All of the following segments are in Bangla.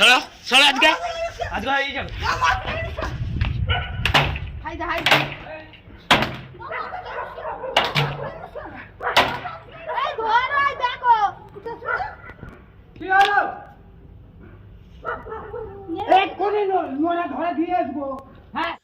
সরা সরা আজকে। আজকে এই যাবে। হাইদা হাইদা। হ্যাঁ।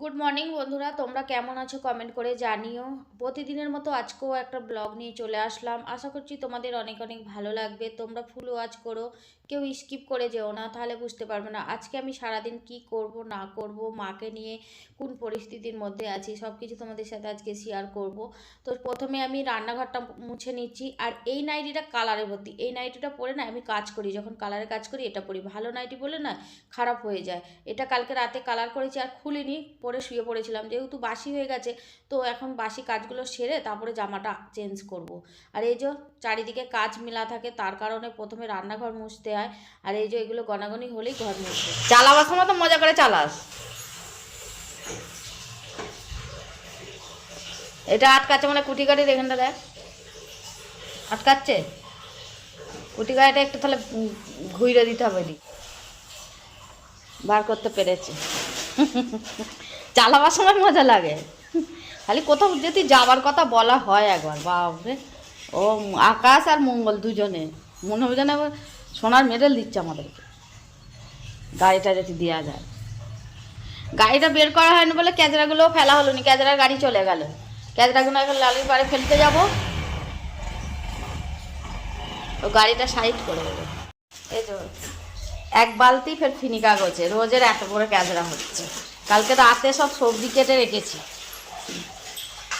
গুড মর্নিং বন্ধুরা। তোমরা কেমন আছো? কমেন্ট করে জানিও। প্রতিদিনের মতো আজকেও একটা ব্লগ নিয়ে চলে আসলাম। আশা করছি তোমাদের অনেক অনেক ভালো লাগবে। তোমরা ফুল ওয়াচ করো। কেউ স্কিপ করে যেও না, তাহলে বুঝতে পারবে না। আজকে আমি সারাদিন কি করব, না করব, মাকে নিয়ে কোন পরিস্থিতির মধ্যে আছি সব কিছু তোমাদের সাথে আজকে শেয়ার করব। তো প্রথমে আমি রান্নাঘরটা মুছে নিচ্ছি, আর এই নাইটিটা কালারে ভর্তি এই নাইটিটা পরে না আমি কাজ করি, যখন কালারে কাজ করি এটা পরি। ভালো নাইটি বলে না খারাপ হয়ে যায়। এটা কালকে রাতে কালার করেছি আর খুলিনি, পরে শুয়ে পড়েছিলাম, যেহেতু বাসি হয়ে গেছে, তো এখন বাসি কাজগুলো সেরে তারপরে জামাটা চেঞ্জ করব। আর এই যে চারিদিকে কাজ মেলা থাকে, তার কারণে প্রথমে রান্নাঘর মুছতে হয়। আর এই যে এগুলো গনাগনি হলেই ঘর মুছবে। চালাবার সময় তো মজা করে চালাস। এটা আটকাচ্ছে মানে কুটি কাটির এখানটা দেখ। আটকাচ্ছে? কুটি গাড়িটা একটু তাহলে ঘুইরে দিতে হবে বার করতে পেরেছি। চালাবার সময় মজা লাগে। খালি কোথাও যদি যাবার কথা বলা হয় একবার, বাপরে। ও আকাশ আর মঙ্গল দুজনে। মনে হবে যেন সোনার মেডেল দিচ্ছে আমাদেরকে। গাড়িটা যদি দেওয়া যায়। গাড়িটা বের করা হয়নি বলে ক্যাজরাগুলোও ফেলা হলো নি। ক্যাজরার গাড়ি চলে গেল। ক্যাজরাগুলো এখন লালির পাড়ে ফেলতে যাব। ও গাড়িটা সাইড করে দেবে এই তো, এক বালতি ফের ফিনি কাগজে। রোজের এত বড় ক্যাজরা হচ্ছে। কালকে রাতে সব সবজি কেটে রেখেছি।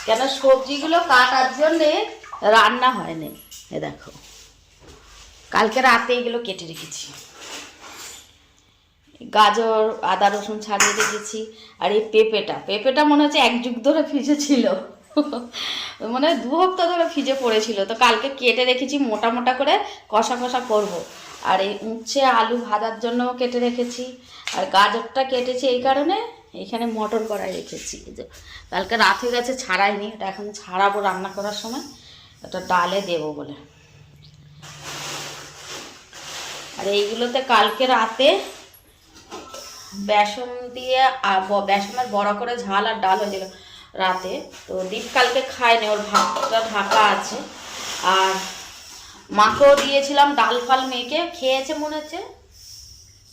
কেন সবজিগুলো কাটার জন্যে রান্না হয়নি। এ দেখো। কালকে রাতে এগুলো কেটে রেখেছি। গাজর, আদা, রসুন ছাড়িয়ে রেখেছি। আর এই পেঁপেটা। পেঁপেটা মনে হচ্ছে এক যুগ ধরে ফ্রিজে ছিল মানে দু হপ্তাহ ধরে ফ্রিজে পড়েছিল। তো কালকে কেটে রেখেছি, মোটা মোটা করে কষা কষা করব। আর এই উচ্ছে, আলু ভাজার জন্য কেটে রেখেছি। আর গাজরটা কেটেছি এই কারণে এখানে মটর কড়াই রেখেছি। কালকে রাত হয়ে গেছে, ছাড়াইনি। এটা এখন ছাড়াবো রান্না করার সময়। এটা ডালে দেবো বলে। আর এইগুলোতে কালকে রাতে বেসন দিয়ে বেসনের বড়া করে ঝাল আর ডাল হয়েছিল রাতে। তো দীপ কালকে খায়নি ওর ভাতটা ঢাকা আছে। আর মাকেও দিয়েছিলাম ডাল ফাল মেয়েকে খেয়েছে মনে হচ্ছে?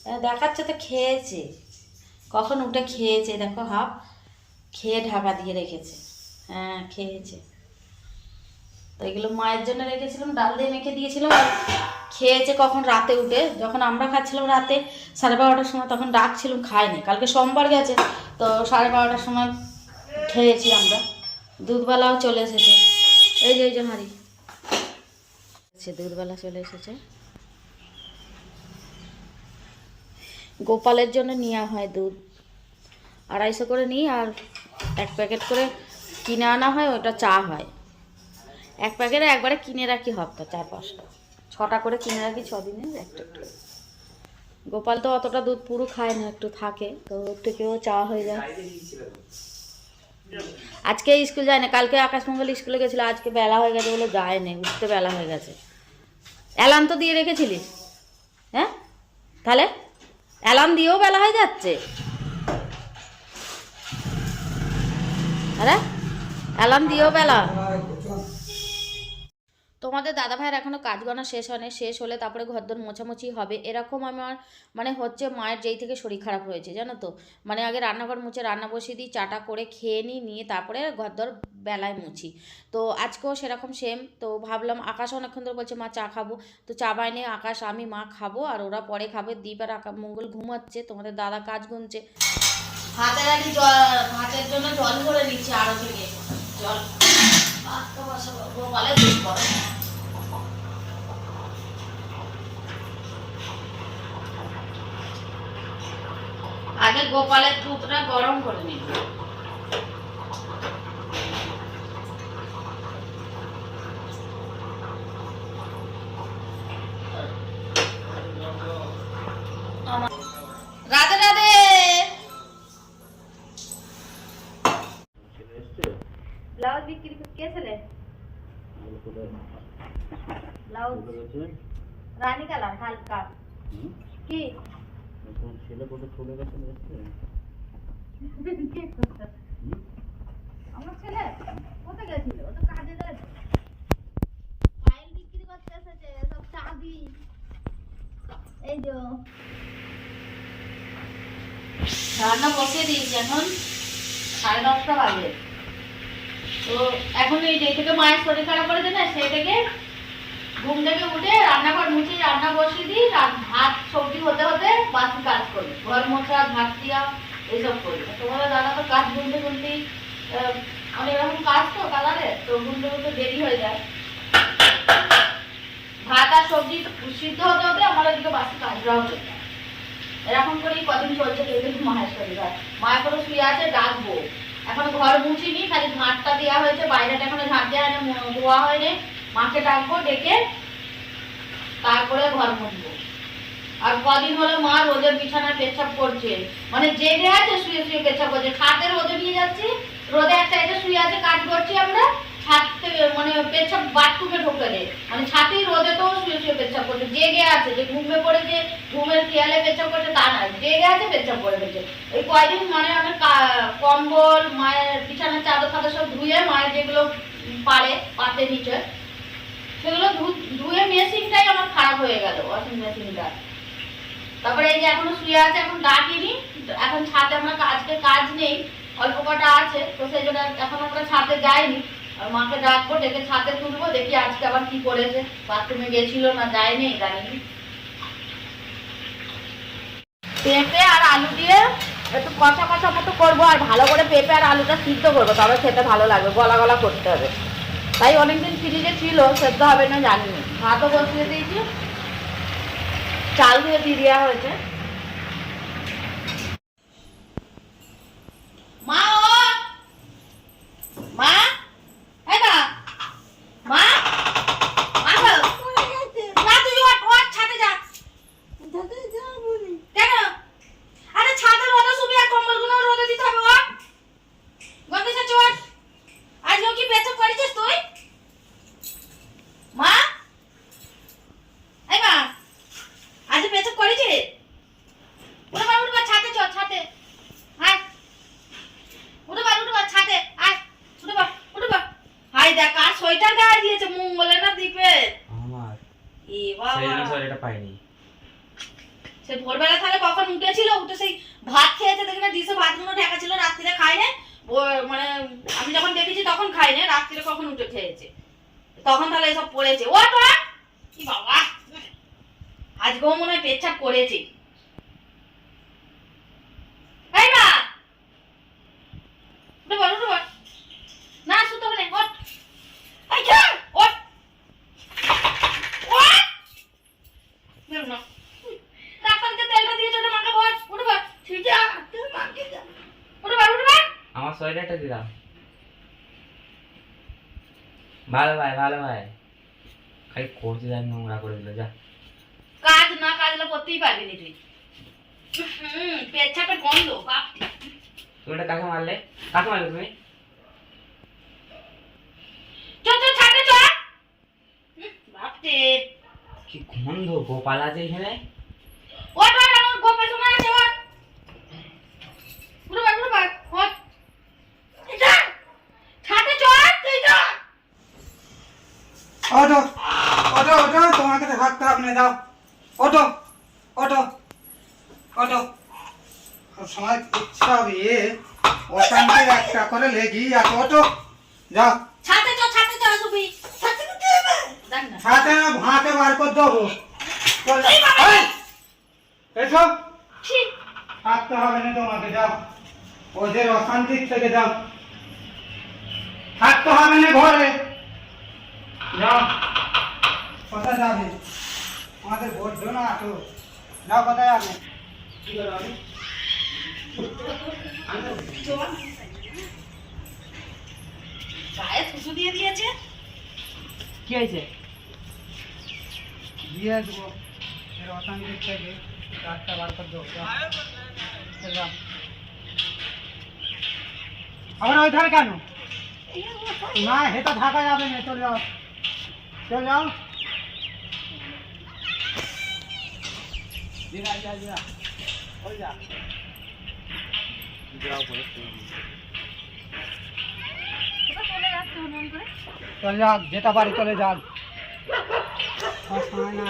হ্যাঁ, দেখাচ্ছে তো খেয়েছে। কখন উঠে খেয়েছে দেখো হাফ। খেয়ে ঢাকা দিয়ে রেখেছে। হ্যাঁ খেয়েছে। তো এগুলো মায়ের জন্য রেখেছিলাম, ডাল দিয়ে মেখে দিয়েছিলাম। খেয়েছে কখন রাতে উঠে, যখন আমরা খাচ্ছিলাম রাতে, সাড়ে বারোটার সময় তখন ডাকছিলাম খাইনি কালকে সোমবার গেছে, তো সাড়ে বারোটার সময় খেয়েছি আমরা। দুধবেলাও চলে এসেছে। এই যে এই যে হাঁড়ি। সে দুধবেলা চলে এসেছে। গোপালের জন্য নেওয়া হয় দুধ। আড়াইশো করে নিই আর এক প্যাকেট করে কিনে আনা হয়, ওটা চা হয়। এক প্যাকেটে একবারে কিনে রাখি হপ্তা চার পাঁচটা। ছটা করে কিনে রাখি, ছদিনে একটা একটা। গোপাল তো অতটা দুধ পুরো খায় না, একটু থাকে। তো ওর থেকেও চা হয়ে যায়। আজকে স্কুল যায় না কালকে আকাশমঙ্গল স্কুলে গেছিল, আজকে বেলা হয়ে গেছে বলে যায় না উঠতে বেলা হয়ে গেছে। অ্যালার্ম তো দিয়ে রেখেছিলিস হ্যাঁ? তাহলে অ্যালার্ম দিয়েও বেলা হয়ে যাচ্ছে। আরে? অ্যালার্ম দিয়েও বেলা। তোমাদের দাদা ভাইয়ের এখনও কাজ গণা শেষ হয়নি, শেষ হলে তারপরে ঘরদোর মোছামুছি হবে। এরকম আমার মানে হচ্ছে মায়ের যেই থেকে শরীর খারাপ হয়েছে, জানো তো? মানে আগে রান্নাঘর মুছে রান্না বসিয়ে দিই, চাটা করে খেয়ে নিই, নিয়ে তারপরে ঘরদোর বেলায় মুছি। তো আজকেও সেরকম সেম তো ভাবলাম আকাশ অনেকক্ষণ ধরে বলছে, মা, চা খাব। তো চা বাইনে আকাশ, আমি, মা খাব, আর ওরা পরে খাবে। দ্বীপ আর আকা, মঙ্গল ঘুমাচ্ছে, তোমাদের দাদা কাজ গুনছে। ভাতের আগে জল ভাতের জন্য জল ভরে নিচ্ছি আরও থেকে। জল ভাতটা বসাবো গোপালে দুধ করো আগে গোপালের দুধটা গরম করে নিন। রাধে রাধে! ব্লাউজ বিক্রি কে ছেলে? ব্লাউজ। রানী কালার হালকা। কি? তোমার ছেলে কোথায় চলে গেছে আমার ছেলে? কোথায় গেছিল? ও তো কাজে যায়। ফাইল বিক্রি করতে এসেছে, সব চাবি। এই যে রান্না বসিয়ে দিয়েছি এখন। সাড়ে দশটা বাজে। তো এখন এই যে থেকে মায়ের শরীর খারাপ করে দেবে সেই থেকে ঘুম থেকে উঠে রান্নাঘর মুছে রান্না বসিয়ে দিই ভাত, সবজি হতে হতে বাকি কাজ করি। ঘর মোছা, ভাত দিয়া, এইসব করি। তোমাদের দাদা তো কাজ গুনতে গুনতেই অনেক রকম কাজ তো কালারে, তো গুনতে গুনতে দেরি হয়ে যায়। ভাত আর সবজি সিদ্ধ হতে হতে আমার ওইদিকে বাকি কাজটাও হয়ে যায়। এরকম করেই কদিন চলছে, দেখবেন মায়ের শরীর খারাপ মায়ের করে শুয়ে আছে, ডাকবো। এখন ঘর মুছিনি, খালি ঝাঁটটা দেওয়া হয়েছে, বাইরেটা এখনও ঝাঁট দেওয়া হয়নি ধোয়া হয়নি। মাকে ডাকবো, ডেকে তারপরে ঘর মুছবো আর কদিন হলো মা রোদের বিছানায় পেচ্ছাপ করছে। মানে জেগে আছে, শুয়ে শুয়ে পেচ্ছাপ করছে। খাতে রোদে নিয়ে যাচ্ছি। রোদে এক সাইডে শুয়ে আছে কাজ করছি আমরা। ছাদ থেকে মানে পেচ্ছাপ বাথরুমে ঢুকে দেয়। মানে ছাতেই রোদে তো শুয়ে শুয়ে পেচ্ছাপ করছে। জেগে আছে, যে ঘুমে পড়ে যে ঘুমের খেয়ালে পেচ্ছাপ করছে, তা না। জেগে আছে, পেচ্ছাপ করে ফেলছে। ওই কয়দিন মানে আমি কম্বল, মায়ের বিছানার চাদর ফাদর সব ধুয়ে মায়ের যেগুলো পারে পাতে নিচে সেগুলো ধুয়ে মেশিনটাই আমার খারাপ হয়ে গেল ওয়াশিং মেশিনটা তারপরে এই যে এখনও শুয়ে আছে, এখন ডাকিনি, এখন ছাদে আমরা আজকে কাজ নেই, অল্প কটা আছে, তো সেই জন্য এখন আমরা ছাদে যাইনি। আর মাকে ডাকবো, ডেকে ছাদে তুলবো, দেখি আজকে আবার কি করেছে। বাথরুমে গেছিল না যায়নি জানিনি পেঁপে আর আলু দিয়ে একটু কষা কষা মতো করব, আর ভালো করে পেঁপে আর আলুটা সিদ্ধ করব, তবে খেতে ভালো লাগবে, গলা গলা করতে হবে। তাই অনেকদিন ফ্রিজে ছিল, সেদ্ধ হবে না, জানিনি। ভাতও বসিয়ে দিয়েছি। চাল দিয়ে দিয়ে দেওয়া হয়েছে। মা মা, এই না মা মা গো। না তুই ওঠ ওঠ ছাদে যা কেন আরে ছাদে রোদে শুবি আর কম্বলগুলো রোদে দিতে হবে ওঠ গন্ধ ছাড়ছে ওঠ আজকেও কি পেছাব করেছিস তুই মা এই মা আজ পেছাব করেছিস উঠে বা উঠে বা ছাদে চ ছাদে আয় উঠে বা উঠে বা ছাদে আয় উঠে বা উঠে বা হাই দেখ কার সোয়েটার গায়ে দিয়েছে মঙ্গলে না দীপে আমার এ সেই জন্য বাবা স্যার এটা পাইনি সে ভোরবেলা তাহলে কখন উঠেছিল উঠে সেই ভাত খেয়েছে দেখি না ডিশে ভাতগুলো ঢাকা ছিল রাত্রিরে খায়নি ও- মানে আমি যখন তখন খায়নি রাত্রিরে কখন উঠে খেয়েছে? তখন তাহলে এসব পড়েছে। ও তো কি বাবা? আজকেও মনে হয় পেচ্ছাপ করেছে। না না। না না আমার সোয়েটারটা দিলাম। ভালো ভাই ভালো ভাই খালি করতে যাই নোংরা করে দিল যা। কাজ না কাজলে করতেই পারবি না তুই। হুম গন্ধ বাপটি তুমি এটা কাকে মারলে। কাকে মারলে তুমি? চ চ ছাড়ে চ হুম, বাপটি কি গন্ধ গোপাল আছে এখানে? ওট ওট গোপাল সময় আছে ওট উঠে বল ওট এই যা ছাদে চ তুই যা ওঠো ওঠো ওঠো তোমাকে তো ভাত খারাপ নিয়ে দাও ওঠো ওঠো ওঠো সময় ইচ্ছা হবে। অশান্তির একটা করে লেগেই আছে। ওঠো যাও। ছাদে চ ছাদে চ সুবি ছাদে না। ভাতে বার করে দেবো। চল এসো। থাকতে হবে না তোমাকে যাও। ওদের অশান্তির থেকে যাও। থাকতে হবে না ঘরে। যাও। কোথায় যাবে? আমাদের ভোট জন্য আছো যাও কোথায় যাবে? কি করে হবে? গায়ে থুতু দিয়ে দিয়েছে কি হয়েছে? দিয়ে দেবো। এর অশান্তির থেকে রাস্তা বার করে দেবো। যাও। যাও। আবার ওই ধারে কেন না হেটা থাকা যাবে না চলে যাও। চলে যাও চলে যাক যেটা পারি চলে যাক আর সময় না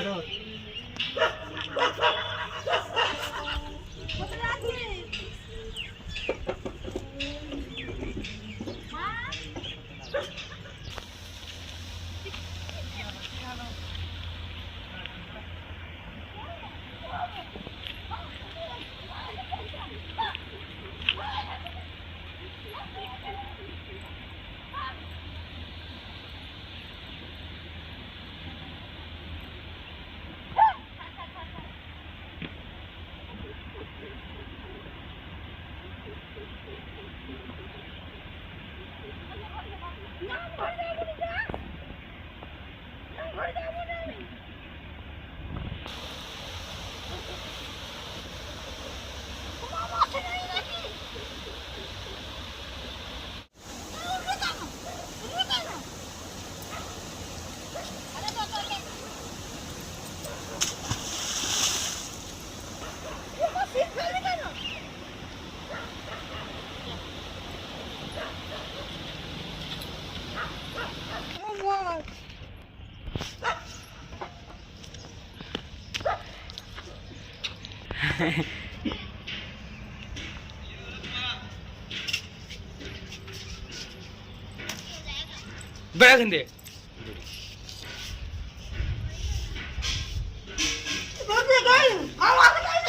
বেড়া থেকে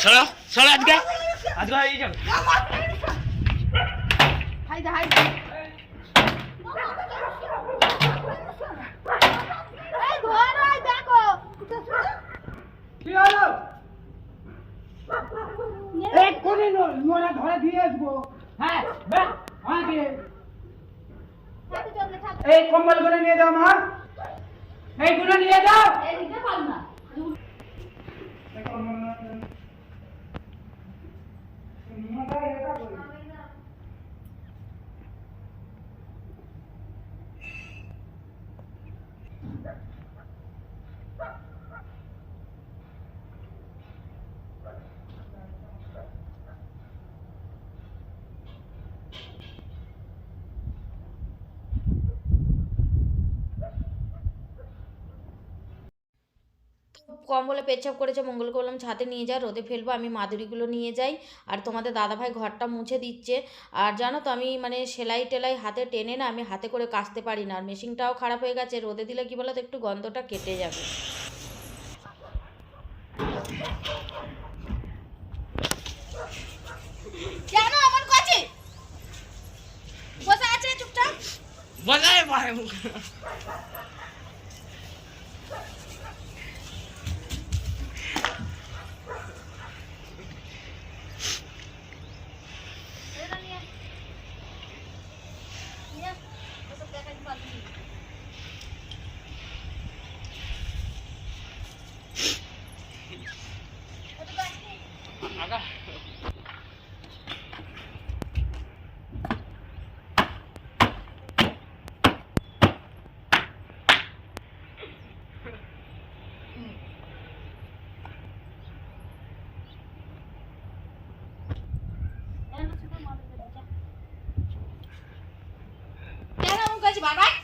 সরা সরা আজকে। আজকে এই যাবে। কি হলো এক্ষুনি নোরা ধরে দিয়ে আসব হ্যাঁ বেশ, হ্যাঁ দিয়ে এই কম্বলগুলো নিয়ে যাও মা এইগুলো নিয়ে যাও এই কম্বলগুলো- মাথায় এটা করি। কম্বলে পেচ্ছাপ করেছে মঙ্গল করলাম ছাদে নিয়ে যা, রোদে ফেলব, আমি মাদুরিগুলো নিয়ে যাই। আর তোমাদের দাদাভাই ঘরটা মুছে দিচ্ছে। আর জানো তো, আমি মানে সেলাই টেলাই হাতে টেনে না, আমি হাতে করে কাচতে পারি না। আর মেশিনটাও খারাপ হয়ে গেছে, রোদে দিলে কি বলো তো একটু গন্ধটা কেটে যাবে। কেন আমার কাছে? বসে আছে পায় মুখ আগা কেন আমার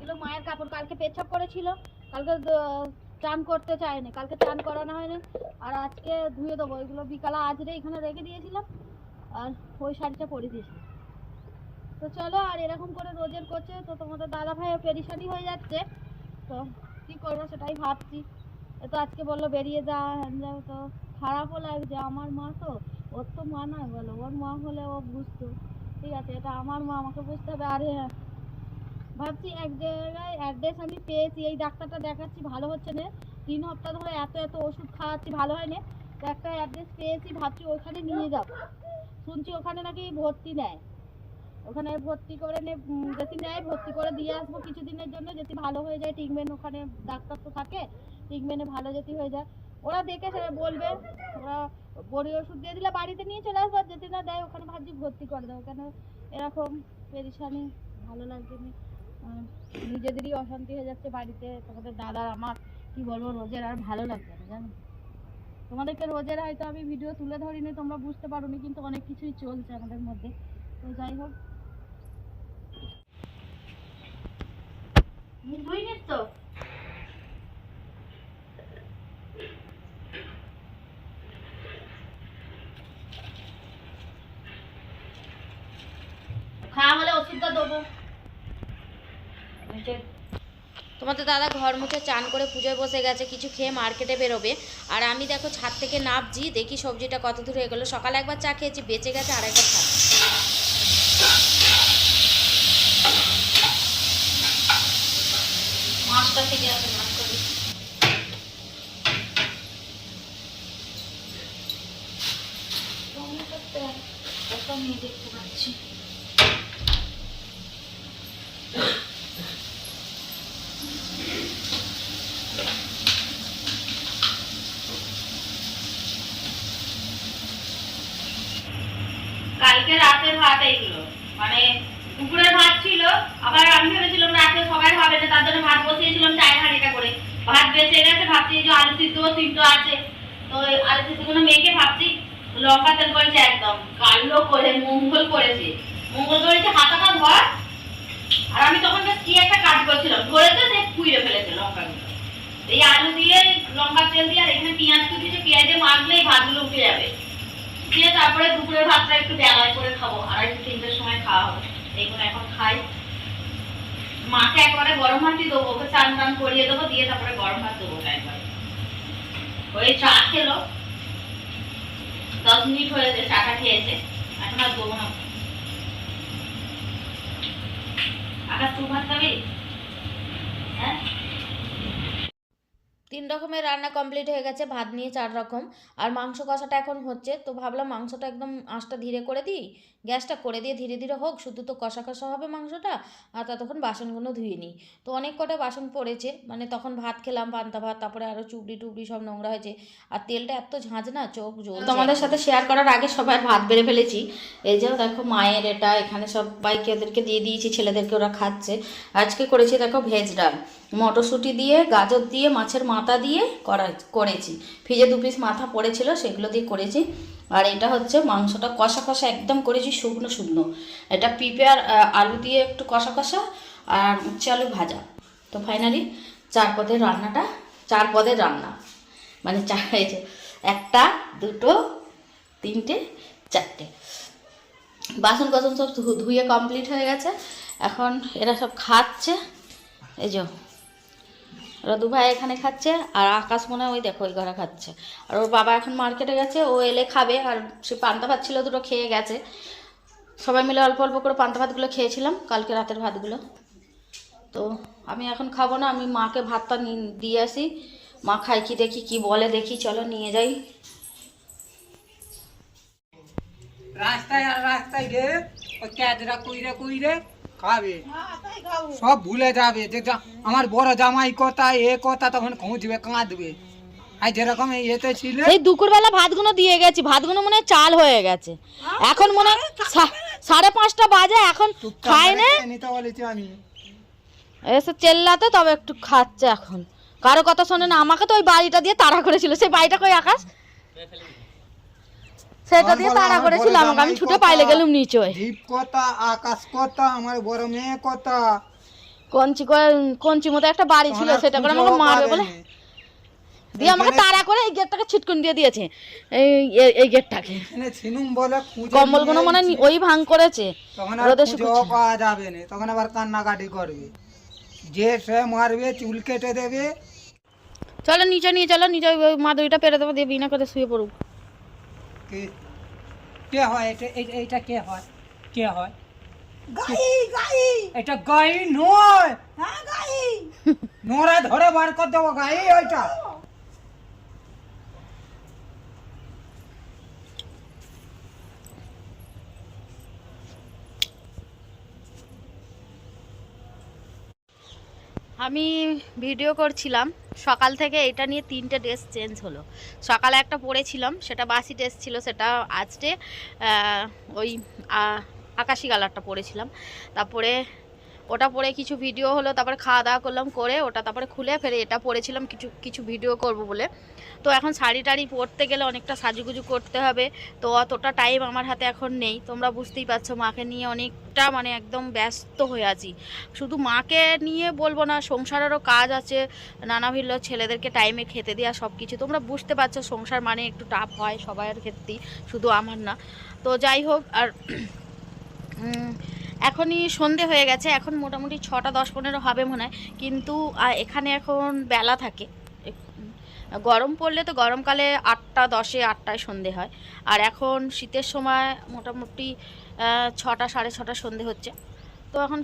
মানে মায়ের কাপড় কালকে পেছাপ করেছিল। কালকে চান করতে চায়নি। কালকে চান করানো হয়নি। আর আজকে ধুয়ে দেবো ওইগুলো বিকালে আজরে এখানে রেখে দিয়েছিলাম, আর ওই শাড়িটা পরে দিয়েছি। তো চলো, আর এরকম করে রোজের করছে, তো তোমাদের দাদা ভাইও পেরিসানি হয়ে যাচ্ছে। তো কি করব সেটাই ভাবছি। এ তো আজকে বলল বেরিয়ে যা যাও তো খারাপও লাগছে, আমার মা তো, ওর তো মা নয় বলো, ওর মা হলে ও বুঝতো। ঠিক আছে, এটা আমার মা, আমাকে বুঝতে হবে, আরে ভাবছি এক জায়গায় অ্যাড্রেস আমি পেয়েছি, এই ডাক্তারটা দেখাচ্ছি, ভালো হচ্ছে না। তিন সপ্তাহ ধরে এত এত ওষুধ খাওয়াচ্ছি, ভালো হয়নি একটা অ্যাড্রেস পেয়েছি, ভাবছি ওখানে নিয়ে যাব। শুনছি ওখানে নাকি ভর্তি নেয়। ওখানে ভর্তি করে নে যদি নেয়, ভর্তি করে দিয়ে আসব কিছুদিনের জন্য, যদি ভালো হয়ে যায় ট্রিটমেন্ট ওখানে ডাক্তার তো থাকে ট্রিটমেন্টে ভালো যদি হয়ে যায়। ওরা দেখে সেটা বলবে, ওরা বড়ি ওষুধ দিয়ে দিলে বাড়িতে নিয়ে চলে আসব যদি না দেয়, ওখানে ভাবছি ভর্তি করে দেবো। কেন? এরকম পেরেশানি, ভালো লাগছে নিজেদেরই অশান্তি হয়ে যাচ্ছে বাড়িতে, তোমাদের দাদার আমার কি বলব, রোজের আর ভালো লাগবে না, জানো? তোমাদেরকে রোজের হয়তো আমি ভিডিও তুলে ধরিনি, তোমরা বুঝতে পারোনি, কিন্তু অনেক কিছুই চলছে আমাদের মধ্যে। তো যাই হোক। তো খাওয়া হলে ওষুধটা দেবো তোমাদের দাদা ঘর মুছে চান করে পুজোয় বসে গেছে, কিছু খেয়ে মার্কেটে বেরোবে। আর আমি দেখো ছাদ থেকে নাপছি দেখি সবজিটা কত দূর হয়ে গেলো। সকালে একবার চা খেয়েছি, বেঁচে গেছে আর একবার খাচ্ছি। থেকে দেখতে পাচ্ছি কালকে রাতের ভাত এইগুলো মানে দুপুরের ভাত ছিল, আবার আমি ভেবেছিলাম রাতে সবাই খাবে না, তার জন্য ভাত বসিয়েছিলাম চার হাঁড়িটা করে। ভাত বেঁচে গেছে, ভাবছি যে আলু সিদ্ধ সিদ্ধ আছে। তো আলু সিদ্ধগুলো মেখে ভাবছি, লঙ্কা তেল করেছে একদম, কালো করে, মঙ্গল করেছে। মঙ্গল করেছে, হাতাটা ধর। আর আমি তখন কি একটা কাজ করছিলাম, ধরেছে সে পুড়ে ফেলেছে লঙ্কাগুলো। এই আলু দিয়ে লঙ্কা তেল দিয়ে আর এখানে পেঁয়াজ কুচিছে পেঁয়াজে মাখলেই ভাতগুলো উঠে যাবে। তারপরে দুপুরের ভাতটা একটু বেলায় করে খাব, আড়াইটে তিনটের সময় খাওয়া হবে। এইগুলো এখন খাই। মাকে একবারে গরম ভাতই দেবো, ওকে চান টান করিয়ে দেবো, দিয়ে তারপরে গরম ভাত দেবো একবারে। ওই চা খেলো। দশ মিনিট হয়েছে চাটা খেয়েছে। এখন আর দেবো না। আকাশ তুই ভাত খাবি? হ্যাঁ? তিন রকমের রান্না কমপ্লিট হয়ে গেছে, ভাত নিয়ে চার রকম। আর মাংস কষাটা এখন হচ্ছে, তো ভাবলাম মাংসটা একদম আঁচটা ধীরে করে দিই গ্যাসটা করে দিয়ে ধীরে ধীরে হোক, শুধু তো কষা কষা হবে মাংসটা, আর ততক্ষণ বাসনগুলো ধুয়ে নিই। তো অনেক কটা বাসন পড়েছে মানে তখন ভাত খেলাম, পান্তা ভাত, তারপরে আরও চুবড়ি টুবড়ি সব নোংরা হয়েছে, আর তেলটা এত ঝাঁঝ না, চোখ জ্বলছে। তোমাদের সাথে শেয়ার করার আগে সবাই ভাত বেড়ে ফেলেছি। এই যে দেখো মায়ের এটা, এখানে সবাইকে ওদেরকে দিয়ে দিয়েছি, ছেলেদেরকে ওরা খাচ্ছে। আজকে করেছি দেখো ভেজ ডাল। মটরশুঁটি দিয়ে, গাজর দিয়ে, মাছের মাথা দিয়ে করা করেছি। ফ্রিজে দু পিস মাথা পড়েছিল, সেগুলো দিয়ে করেছি। আর এটা হচ্ছে মাংসটা কষা কষা একদম করেছি শুকনো শুকনো। এটা পিঁপে আর আলু দিয়ে একটু কষা কষা আর উচ্ছে আলু ভাজা। তো ফাইনালি চার পদের রান্নাটা, চার পদের রান্না। মানে চার হয়েছে একটা, দুটো, তিনটে, চারটে। বাসন কাসন সব ধুয়ে কমপ্লিট হয়ে গেছে। এখন এরা সব খাচ্ছে। এই যে দু ভাই এখানে খাচ্ছে, আর আকাশ মনে হয় ওই দেখো ওই ঘরে খাচ্ছে। আর ওর বাবা এখন মার্কেটে গেছে, ও এলে খাবে, আর সে পান্তা ভাত ছিল, দুটো খেয়ে গেছে। সবাই মিলে অল্প অল্প করে পান্তা ভাতগুলো খেয়েছিলাম, কালকে রাতের ভাতগুলো। তো আমি এখন খাব না, আমি মাকে ভাতটা দিয়ে আসি। মা খাই কি দেখি, কি বলে দেখি, চলো নিয়ে যাই। রাস্তায় আর রাস্তায় ক্যাচরা কুইরে কুইরে। খাবে। সব ভুলে যাবে। যে আমার বড় জামাই কথা এ কথা তখন খুঁজবে কাঁদবে। আর যেরকম এতে ছিল এই দুপুরবেলা ভাতগুলো দিয়ে গেছি। ভাতগুলো মনে হয় চাল হয়ে গেছে। এখন মনে হয় সাড়ে পাঁচটা বাজে এখন খায় না। নিতে বলেছি আমি। এসে চেল্লাতে তবে একটু খাচ্ছে এখন। কারও কথা শোনে না আমাকে তো ওই বাড়িটা দিয়ে তাড়া করেছিল। সেই বাড়িটা কই আকাশ? সেটা দিয়ে তাড়া আমার করেছিল আমাকে আমি ছুটে পাইলে গেলুম নিচে দীপ কথা আকাশ কথা আমার বড় মেয়ে কথা। কঞ্চি কঞ্চি মতো একটা বাড়ি ছিল সেটা করে আমাকে মারবে বলে। দিয়ে আমাকে তাড়া করে এই গেটটাকে ছিটকুন দিয়ে দিয়েছে এই এই- গেটটাকে। কম্বলগুলো মানে ওই ভাঙ করেছে তখন রোদে পাওয়া যাবে না তখন আবার কান্নাকাটি করবে। যে সে মারবে চুল কেটে দেবে। চলো নিচে নিয়ে চলো নিচে মাদুরিটা পেরে দেবো দিয়ে বিনা করে শুয়ে পড়ুক। কে? কে হয় এটা? এইটা কে হয়? কে হয়? গাই গাই। এটা গাই নয়। হ্যাঁ গাই। নোরা ধরে বার করে দেবো গাই ওইটা। আমি ভিডিও করছিলাম, সকাল থেকে এটা নিয়ে তিনটে ড্রেস চেঞ্জ হলো। সকালে একটা পরেছিলাম, সেটা বাসি ড্রেস ছিল, সেটা আজকে ওই আকাশি কালারটা পরেছিলাম। তারপরে ওটা পরে কিছু ভিডিও হলো, তারপরে খাওয়া দাওয়া করলাম করে ওটা তারপরে খুলে ফেরে এটা পরেছিলাম কিছু কিছু ভিডিও করব বলে। তো এখন শাড়ি টাড়ি পরতে গেলে অনেকটা সাজুগুজু করতে হবে, তো অতটা টাইম আমার হাতে এখন নেই। তোমরা বুঝতেই পারছ মাকে নিয়ে অনেকটা মানে একদম ব্যস্ত হয়ে আছি। শুধু মাকে নিয়ে বলব না, সংসারেরও কাজ আছে নানা ভিন্ন ছেলেদেরকে টাইমে খেতে দেওয়া সব কিছু তোমরা বুঝতে পারছ সংসার মানে একটু টাফ হয়, সবাইয়ের ক্ষেত্রেই, শুধু আমার না। তো যাই হোক, আর এখনই সন্ধে হয়ে গেছে, এখন মোটামুটি ছটা দশ পনেরো হবে মনে হয়। কিন্তু এখানে এখন বেলা থাকে। গরম পড়লে তো গরমকালে আটটা দশে আটটায় সন্ধে হয়। আর এখন শীতের সময় মোটামুটি ছটা সাড়ে ছটা সন্ধে হচ্ছে। তো এখন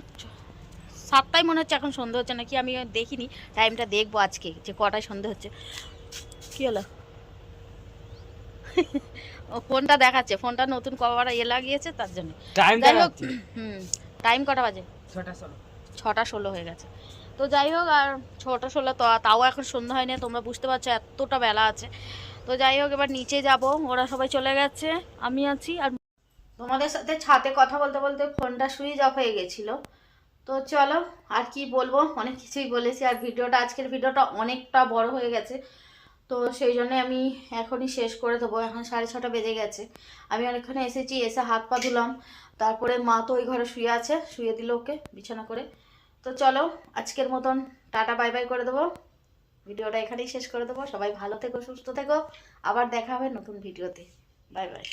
সাতটায় মনে হচ্ছে এখন সন্ধে হচ্ছে, নাকি আমি দেখিনি। টাইমটা দেখব আজকে যে কটায় সন্ধে হচ্ছে। কী হলো? ও ফোনটা দেখাচ্ছে ফোনটা নতুন কভার ইয়ে লাগিয়েছে তার জন্য। টাইম যাই হোক হুম টাইম কটা বাজে? ছটা ষোলো। ছটা ষোলো হয়ে গেছে। তো যাই হোক আর ছটা ষোলো তো তাও এখন সন্ধ্যা হয়নি তোমরা বুঝতে পারছ এতটা বেলা আছে। তো যাই হোক এবার নিচে যাব ওরা সবাই চলে গেছে আমি আছি আর তোমাদের সাথে ছাতে কথা বলতে বলতে ফোনটা সুইচ অফ হয়ে গেছিল। তো চলো আর কি বলব অনেক কিছুই বলেছি আর ভিডিওটা আজকের ভিডিওটা অনেকটা বড় হয়ে গেছে। তো সেই জন্যে আমি এখনই শেষ করে দেবো। এখন সাড়ে ছটা বেজে গেছে। আমি অনেকক্ষণে এসেছি, এসে হাত পা ধুলাম। তারপরে মা তো ওই ঘরে শুয়ে আছে, শুয়ে দিল ওকে বিছানা করে। তো চলো, আজকের মতন টাটা, বাই বাই করে দেবো। ভিডিওটা এখানেই শেষ করে দেবো। সবাই ভালো থেকো, সুস্থ থেকো। আবার দেখা হবে নতুন ভিডিওতে। Bye bye.